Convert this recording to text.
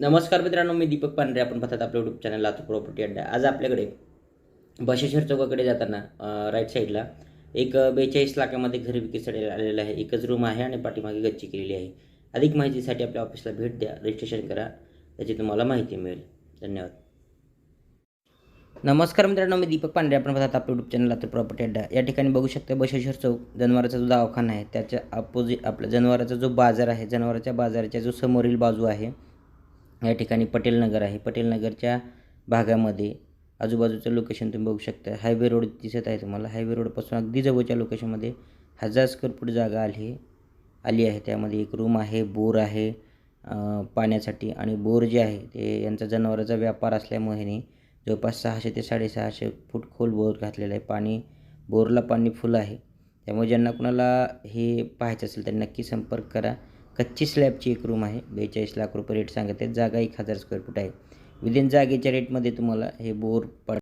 नमस्कार मित्रांनो मी दीपक पांढरे. आपण पाहतात आपल्या यूट्यूब चॅनल लातूर प्रॉपर्टी अड्डा. आज आपल्याकडे बशेश्वर चौकाकडे जाताना राईट साईडला एक बेचाळीस लाखामध्ये घर विक्रीसाठी आलेलं आहे. एकच रूम आहे आणि पाठीमागे गच्ची केलेली आहे. अधिक माहितीसाठी आपल्या ऑफिसला भेट द्या. रजिस्ट्रेशन करा. त्याची तुम्हाला माहिती मिळेल. धन्यवाद. नमस्कार मित्रांनो मी दीपक पांढरे. आपण पाहतात आपल्या यूट्यूब चॅनल लातूर प्रॉपर्टी अड्डा. या ठिकाणी बघू शकता बशेश्वर चौक जनावराचा जो दवाखाना आहे त्याच्या अपोजिट आपला जनावराचा जो बाजार आहे जनावराच्या बाजाराच्या जो समोरील बाजू आहे या ठिकाणी पटेल नगर आहे. पटेल नगरच्या भागामध्ये आजूबाजूचं लोकेशन तुम्ही बघू शकता. हायवे रोड दिसत आहे तुम्हाला. हायवे रोडपासून अगदी जवळच्या लोकेशनमध्ये हजार स्क्वेअर फूट जागा आली आली आहे. त्यामध्ये एक रूम आहे बोर आहे पाण्यासाठी. आणि बोर जे आहे ते यांचा जनावरांचा व्यापार असल्यामुळे जवळपास सहाशे ते साडेसहाशे फूट खोल बोर घातलेलं आहे. पाणी बोरला पाणी फुल आहे. त्यामुळे ज्यांना कुणाला हे पाहायचं असेल तर नक्की संपर्क करा. कच्ची स्लॅबची एक रूम आहे. बेचाळीस लाख रुपये रेट सांगत. आहेत जागा एक हजार स्क्वेअर फूट आहे. विदिन जागेच्या रेटमध्ये तुम्हाला हे बोर पड